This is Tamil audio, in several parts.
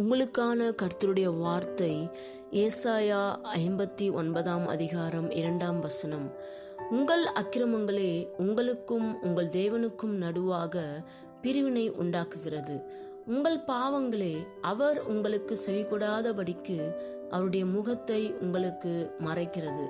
உங்களுக்கான கர்த்தருடைய வார்த்தை ஏசாயா ஐம்பத்தி ஒன்பதாம் அதிகாரம் இரண்டாம் வசனம். உங்கள் அக்கிரமங்களே உங்களுக்கும் உங்கள் தேவனுக்கும் நடுவாக பிரிவினை உண்டாக்குகிறது. உங்கள் பாவங்களே அவர் உங்களுக்கு செவிகொடாதபடிக்கு அவருடைய முகத்தை உங்களுக்கு மறைக்கிறது.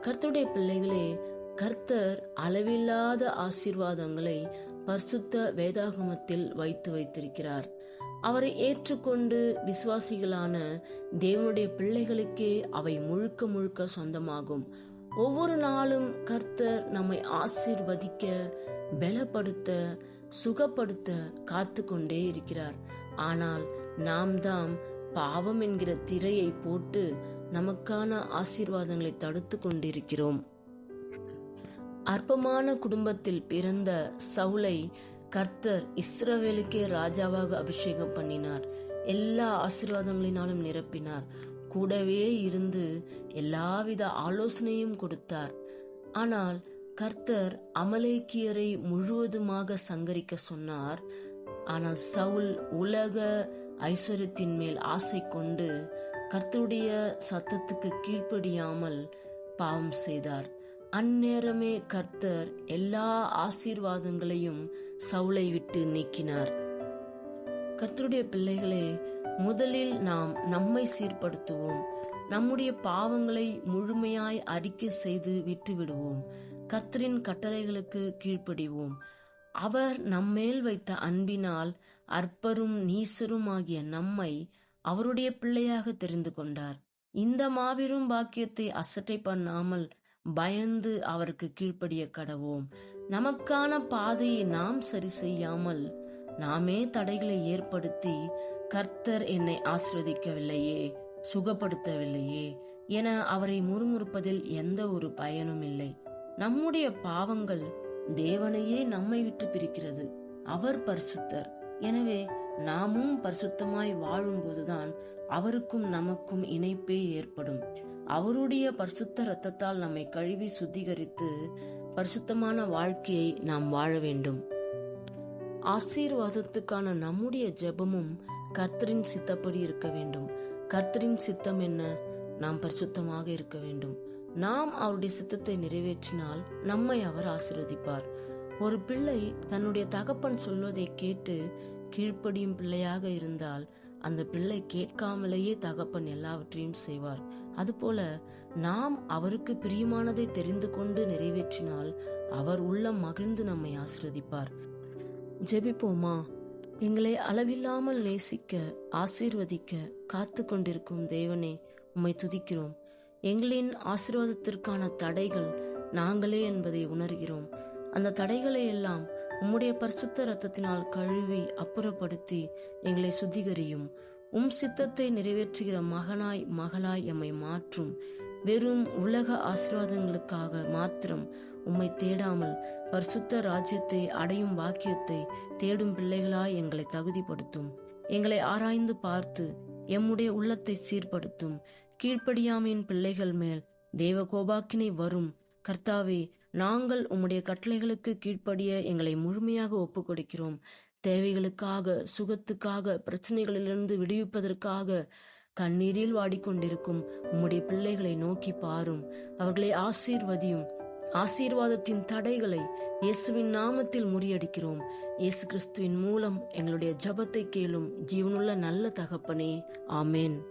கர்த்தருடைய பிள்ளைகளே கர்த்தர் அளவில்லாத ஆசீர்வாதங்களை பரிசுத்த வேதாகமத்தில் வைத்து வைத்திருக்கிறார். அவரை ஏற்றுக்கொண்டு விசுவாசிகளான தேவனுடைய பிள்ளைகளுக்கே அவை முழுக்க முழுக்க சொந்தமாகும். ஒவ்வொரு நாளும் கர்த்தர் நம்மை ஆசிர்வதிக்க பலப்படுத்த சுகப்படுத்த காத்து கொண்டே இருக்கிறார். ஆனால் நாம் தாம் பாவம் என்கிற திரையை போட்டு நமக்கான ஆசீர்வாதங்களை தடுத்து கொண்டிருக்கிறோம். அற்பமான குடும்பத்தில் பிறந்த சவுலை கர்த்தர் இஸ்ரவேலுக்கே ராஜாவாக அபிஷேகம் பண்ணினார். எல்லா ஆசீர்வாதங்களினாலும் நிரப்பினார். கூடவே இருந்து எல்லாவித ஆலோசனையும் கொடுத்தார். ஆனால் கர்த்தர் அமலேக்கியரை முழுவதுமாக சங்கரிக்க சொன்னார். ஆனால் சவுல் உலக ஐஸ்வர்யத்தின் மேல் ஆசை கொண்டு கர்த்தருடைய சத்தத்துக்கு கீழ்ப்படியாமல் பாவம் செய்தார். அந்நேரமே கர்த்தர் எல்லா ஆசீர்வாதங்களையும் சவுளை விட்டு நீக்கினார். கர்த்தருடைய பிள்ளைகளே முதலில் நாம் நம்மை சீர்படுத்துவோம். நம்முடைய பாவங்களை முழுமையாய் அறிக்கை செய்து விட்டு விடுவோம் கர்த்தரின் கட்டளைகளுக்கு கீழ்ப்படிவோம். அவர் நம்மேல் வைத்த அன்பினால் அற்பரும் நீசரும் ஆகிய நம்மை அவருடைய பிள்ளையாக தெரிந்து கொண்டார். இந்த மாபெரும் பாக்கியத்தை அசட்டை பண்ணாமல் பயந்து அவருக்கு கீழ்ப்படிய கடவோம். நமக்கான பாதையை நாம் சரி செய்யாமல் நாமே தடைகளை ஏற்படுத்தி கர்த்தர் என்னை ஆசிர்வதிக்கவில்லையே சுகப்படுத்தவில்லையே என அவரை முறுமுறுப்பதில் எந்த ஒரு பயனும் இல்லை. நம்முடைய பாவங்கள் தேவனையே நம்மை விட்டு பிரிக்கிறது. அவர் பரிசுத்தர். எனவே நாமும் பரிசுத்தமாய் வாழும்போதுதான் அவருக்கும் நமக்கும் இணைப்பே ஏற்படும். அவருடைய பரிசுத்த ரத்தத்தால் நம்மை கழுவி சுத்திகரித்து பரிசுத்தமான வாழ்க்கையை நாம் வாழ வேண்டும். ஆசீர்வாதத்துக்கான நம்முடைய ஜெபமும் கர்த்தரின் சித்தப்படி இருக்க வேண்டும். கர்த்தரின் சித்தம் என்ன? நாம் பரிசுத்தமாக இருக்க வேண்டும். நாம் அவருடைய சித்தத்தை நிறைவேற்றினால் நம்மை அவர் ஆசிர்வதிப்பார். ஒரு பிள்ளை தன்னுடைய தகப்பன் சொல்வதை கேட்டு கீழ்ப்படியும் பிள்ளையாக இருந்தால் அந்த பிள்ளை கேட்காமலேயே தகப்பன் எல்லாவற்றையும் செய்வார். அதுபோல நாம் அவருக்கு பிரியமானதை தெரிந்து கொண்டு நிறைவேற்றினால் அவர் உள்ளம் மகிழ்ந்து நம்மை ஆசிர்வதிப்பார். ஜெபிப்போமா? எங்களை அளவில்லாமல் நேசிக்க ஆசீர்வதிக்க காத்து கொண்டிருக்கும் தேவனே உம்மை துதிக்கிறோம். எங்களின் ஆசீர்வாதத்திற்கான தடைகள் நாங்களே என்பதை உணர்கிறோம். அந்த தடைகளை எல்லாம் உம்முடைய பரிசுத்த ரத்தத்தினால் கழுவி அப்புறப்படுத்தி எங்களை சுத்திகரியும். உம் சித்தத்தை நிறைவேற்றுகிற மகனாய் மகளாய் எம்மை மாற்றும். வெறும் உலக ஆசீர்வாதங்களுக்காக மாத்திரம் உம்மை தேடாமல் பரிசுத்த ராஜ்யத்தை அடையும் வாக்கியத்தை தேடும் பிள்ளைகளாய் எங்களை தகுதிப்படுத்தும். எங்களை ஆராய்ந்து பார்த்து எம்முடைய உள்ளத்தை சீர்படுத்தும். கீழ்ப்படியாமையின் பிள்ளைகள் மேல் தேவ கோபாக்கினை வரும். கர்த்தாவே நாங்கள் உம்முடைய கட்டளைகளுக்கு கீழ்ப்படிய எங்களை முழுமையாக ஒப்புக் கொடுக்கிறோம் தேவைகளுக்காக சுகத்துக்காக பிரச்சனைகளிலிருந்து விடுவிப்பதற்காக கண்ணீரில் வாடிக்கொண்டிருக்கும் உம்முடைய பிள்ளைகளை நோக்கி பாரும். அவர்களை ஆசீர்வதியும். ஆசீர்வாதத்தின் தடைகளை இயேசுவின் நாமத்தில் முறியடிக்கிறோம். இயேசு கிறிஸ்துவின் மூலம் எங்களுடைய ஜபத்தை கேளும் ஜீவனுள்ள நல்ல தகப்பனே. ஆமேன்.